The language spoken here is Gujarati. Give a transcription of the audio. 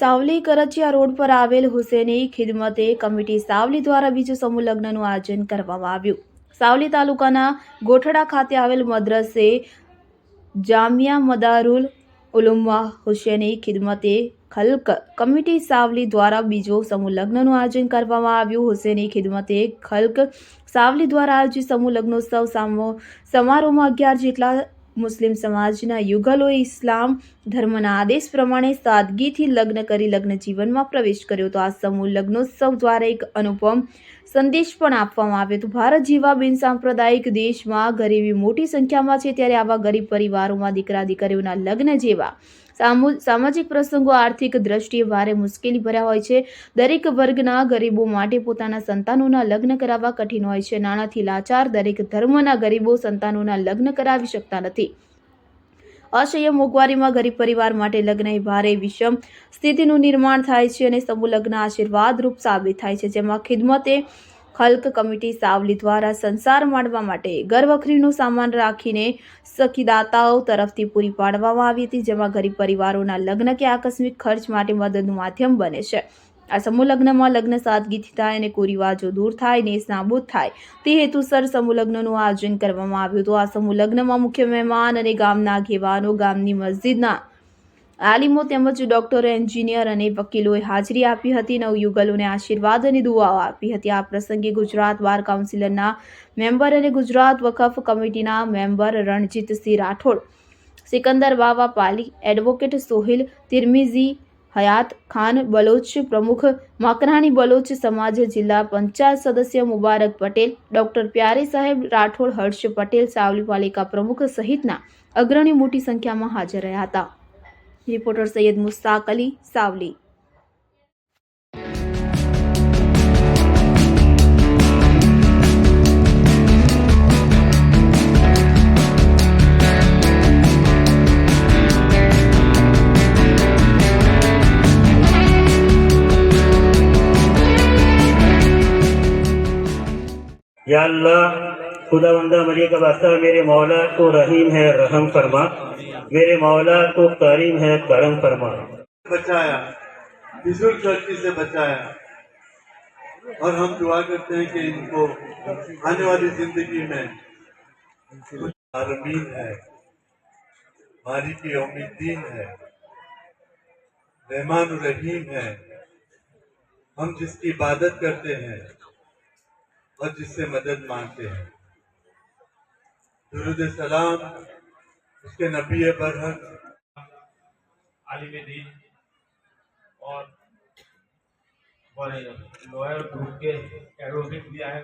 સાવલી કરચિયા રોડ પર આવેલ હુસેની ખિદમતે કમિટી સાવલી દ્વારા બીજું સમૂહ લગ્નનું આયોજન કરવામાં આવ્યું. સાવલી તાલુકાના ગોઠડા ખાતે આવેલ મદ્રસે જામિયા મદારુલ ઉલુમ્મા હુસેની ખિદમતે ખલ્ક કમિટી સાવલી દ્વારા બીજો સમૂહ લગ્નનું આયોજન કરવામાં આવ્યું. હુસેની ખિદમતે ખલ્ક સાવલી દ્વારા આયોજિત સમૂહ લગ્નોત્સવ સામો સમારોહમાં અગિયાર જેટલા મુસ્લિમ સમાજના યુગલોએ ઇસ્લામ ધર્મના આદેશ પ્રમાણે સાદગીથી લગ્ન કરી લગ્ન જીવનમાં પ્રવેશ કર્યો હતો. આ સમૂહ લગ્નોત્સવ દ્વારા એક અનુપમ સંદેશ પણ આપવામાં આવ્યો હતો. ભારત જેવા બિનસાંપ્રદાયિક દેશમાં ગરીબી મોટી સંખ્યામાં છે. ત્યારે આવા ગરીબ પરિવારોમાં દીકરા દીકરીઓના લગ્ન જેવા સામાજિક પ્રસંગો, આર્થિક દ્રષ્ટિએ ભારે મુશ્કેલી ભર્યા હોય છે. દરેક વર્ગના ગરીબો માટે પોતાના સંતાનોના લગ્ન કરાવવા કઠિન હોય છે. નાણાંથી લાચાર દરેક ધર્મના ગરીબો સંતાનોના લગ્ન કરાવી શકતા નથી. અસહ્ય મોંઘવારીમાં ગરીબ પરિવાર માટે લગ્ન એ ભારે વિષમ સ્થિતિનું નિર્માણ થાય છે અને સમૂહ લગ્ન આશીર્વાદરૂપ સાબિત થાય છે. જેમાં ખિદમતે ખલ્ક કમિટી સાવલી દ્વારા સંસાર માણવા માટે ઘરવખરીનો સામાન રાખીને સખીદાતાઓ તરફથી પૂરી પાડવામાં આવી હતી, જેમાં ગરીબ પરિવારોના લગ્ન કે આકસ્મિક ખર્ચ માટે મદદનું માધ્યમ બને છે. આ સમૂહ લગ્નમાં લગ્ન સાદગીથી થાય અને કુરિવાજો દૂર થાય ને નાબૂદ થાય. તે હેતુસર સમૂહ લગ્નનું આયોજન કરવામાં આવ્યું હતું. આ સમૂહ લગ્નમાં મુખ્ય મહેમાન અને ગામના આગેવાનો ગામની મસ્જિદના આલિમો તેમજ ડોક્ટરો, એન્જિનિયર અને વકીલોએ હાજરી આપી હતી. નવયુગલોને આશીર્વાદ અને દુઆઓ આપી હતી. આ પ્રસંગે ગુજરાત બાર કાઉન્સિલરના મેમ્બર અને ગુજરાત વકફ કમિટીના મેમ્બર રણજીતસિંહ રાઠોડ, સિકંદર બાવા પાલી, એડવોકેટ સોહિલ તિરમિઝી હયાત ખાન બલોચ પ્રમુખ, મકરાણી બલોચ સમાજ જિલ્લા પંચાયત સદસ્ય મુબારક પટેલ, ડોક્ટર પ્યારે સાહેબ રાઠોડ, હર્ષ પટેલ, સાવલી પાલિકા પ્રમુખ સહિતના અગ્રણી મોટી સંખ્યામાં હાજર રહ્યા હતા. रिपोर्टर सय्यद मुस्ताक अली सावली. يلا खुदा बंदा मरी का वास्ता मेरे मौला को रहीम है, रहम फरमा। मेरे मौला को करीम है, करम फरमा। बचाया। से बचाया। और हम दुआ करते हैं कि इनको आने वाली ज़िंदगी में आलमीन है मालिक यौमुद्दीन है रहमान रहीम है। हम जिसकी इबादत करते हैं और जिससे मदद मांगते हैं। दुरुद सलाम उसके नबी बरहक आलिम दीन और ग्रुप के एडवोकेट भी आए।